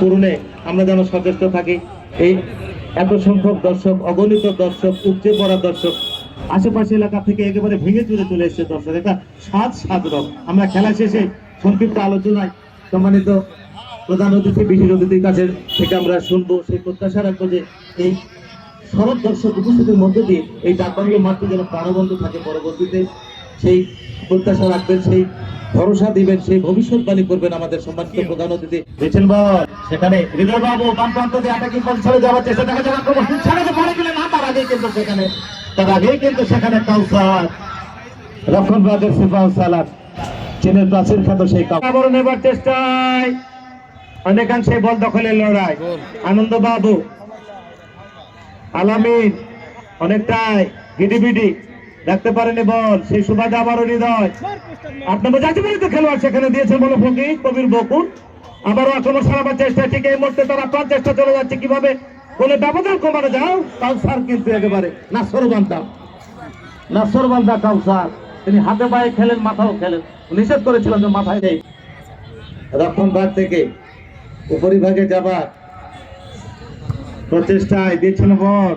পূরণে আমরা যেন সচেষ্ট থাকি। এই এত সংখ্যক দর্শক, অগণিত দর্শক, উপচে পড়া দর্শক আশেপাশে এলাকা থেকে একেবারে ভেঙে চুরে চলে এসছে দর্শক। এটা সাত সাত রক আমরা খেলা শেষে সংক্ষিপ্ত আলোচনায় সম্মানিত প্রধান অতিথি, বিশেষ অতিথির কাছে থেকে আমরা শুনব সেই প্রত্যাশা রাখব যে এই শরৎ দর্শক উপস্থিতির মধ্য দিয়ে এই ডাকবাংলো মাঠটি যেন প্রাণবন্ত থাকে পরবর্তীতে। সেই প্রত্যাশা রাখবেন সেই ভরসা দিবেন সেই ভবিষ্যৎবাণী করবেন আমাদের সম্মানিত প্রধান অতিথি। Rachel Ball. সেখানে হৃদয় বাবু বাম প্রান্ত দিয়ে আটাকি বল ছেড়ে যাওয়ার চেষ্টা দেখা যাবে আক্রমণ ছেড়ে যে পড়ে গেলেন না তার আগেই কিন্তু সেখানে তার আগেই কিন্তু সেখানে কাউসার। রক্ষণ রাজের সিফাউ সালাদ চীনের প্রাচীর খ্যাত সেই নেবার চেষ্টায় অনেকাংশে বল দখলের লড়াই। আনন্দ বাবু আলামিন অনেকটাই গিডিবিডি। রাখতে পারেনি বল, সেই সুবাদে আবারও হৃদয়। আট নম্বর খেলোয়াড় সেখানে দিয়েছে বলো ফকি কবির বকুল। আবারও আক্রমণ সারাবার চেষ্টা, ঠিক এই মুহূর্তে তারা প্রাণ চেষ্টা চলে যাচ্ছে কীভাবে? বলে ব্যবধান কমানো যাও, কাউসার কিন্তু একেবারে নাসর বান্দা। নাসর বান্দা কাউসার। তিনি হাতে পায়ে খেলেন, মাথাও খেলেন। নিষেধ করেছিলেন যে মাথায় নেই। রক্ষণ ভাগ থেকে উপরিভাগে যাবার প্রচেষ্টায় দিয়েছিল বল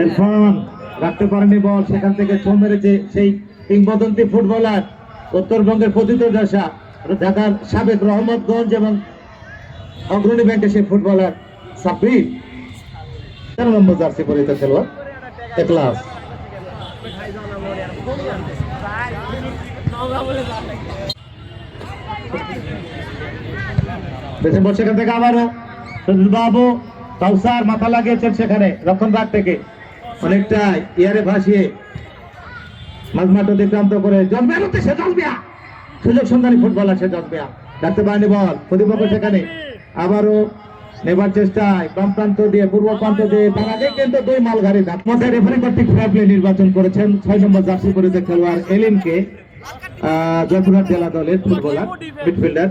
এরফান রাখতে পারেনি বল সেখান থেকে ছো মেরেছে সেই কিংবদন্তি ফুটবলার উত্তরবঙ্গের পতিত দশা ঢাকার সাবেক রহমতগঞ্জ এবং অগ্রণী ব্যাংকের সেই ফুটবলার সাব্বির। তেরো নম্বর জার্সি পরিহিত খেলোয়াড় একলাস সেখান থেকে আবারও। বাবু কাউসার মাথা লাগিয়েছেন সেখানে রক্ষণ ভাগ থেকে। অনেকটা ইয়ারে ভাসিয়ে মাঝমাঠ অতিক্রান্ত করে জন্মের সে জন্মিয়া সুযোগ সন্ধানী ফুটবল আছে জন্মিয়া ডাকতে পারেনি বল প্রতিপক্ষ সেখানে। আবারও নেবার চেষ্টায় বাম প্রান্ত দিয়ে পূর্ব প্রান্ত দিয়ে তার কিন্তু দুই মাল গাড়ি ধাপ মধ্যে রেফারি কর্তৃক ফেয়ার প্লে নির্বাচন করেছেন ছয় নম্বর জার্সি পরিতে খেলোয়াড় এলিনকে জয়পুরহাট জেলা দলের ফুটবলার মিডফিল্ডার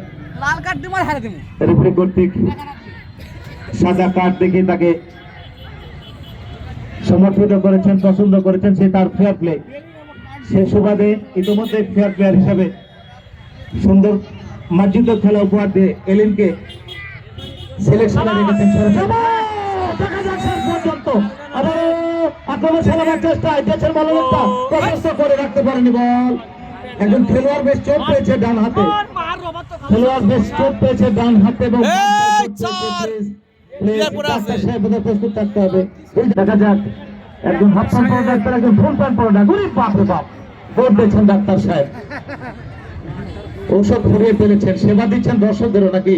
রেফারি কর্তৃক সাদা কার্ড দেখে তাকে সমর্থিত করেছেন পছন্দ করেছেন সে তার ফেয়ার প্লে সে সুবাদে ইতিমধ্যে ফেয়ার প্লেয়ার হিসেবে সুন্দর মার্জিত খেলা উপহার দিয়ে এলিনকে সিলেকশনে রেখেছেন সরাসরি। দেখা যাক শেষ পর্যন্ত। আবারও আক্রমণ চালাবার চেষ্টায় দেশের বলবত্তা প্রশস্ত করে রাখতে পারেনি বল একজন খেলোয়াড় বেশ চোট পেয়েছে ডান হাতে মার খেলোয়াড় বেশ চোট পেয়েছে ডান হাতে এবং ওষুধ প্রস্তুত থাকতে হবে দেখা যাক। একজন হাফ প্যান্ট পরা ডাক্তার একজন ফুল প্যান্ট পরা ডাক্তার ওরে বাপ রে বাপ। ভোট দিয়েছেন ডাক্তার সাহেব। ঔষধ ফুরিয়ে ফেলেছেন। সেবা দিচ্ছেন দর্শকদেরও নাকি?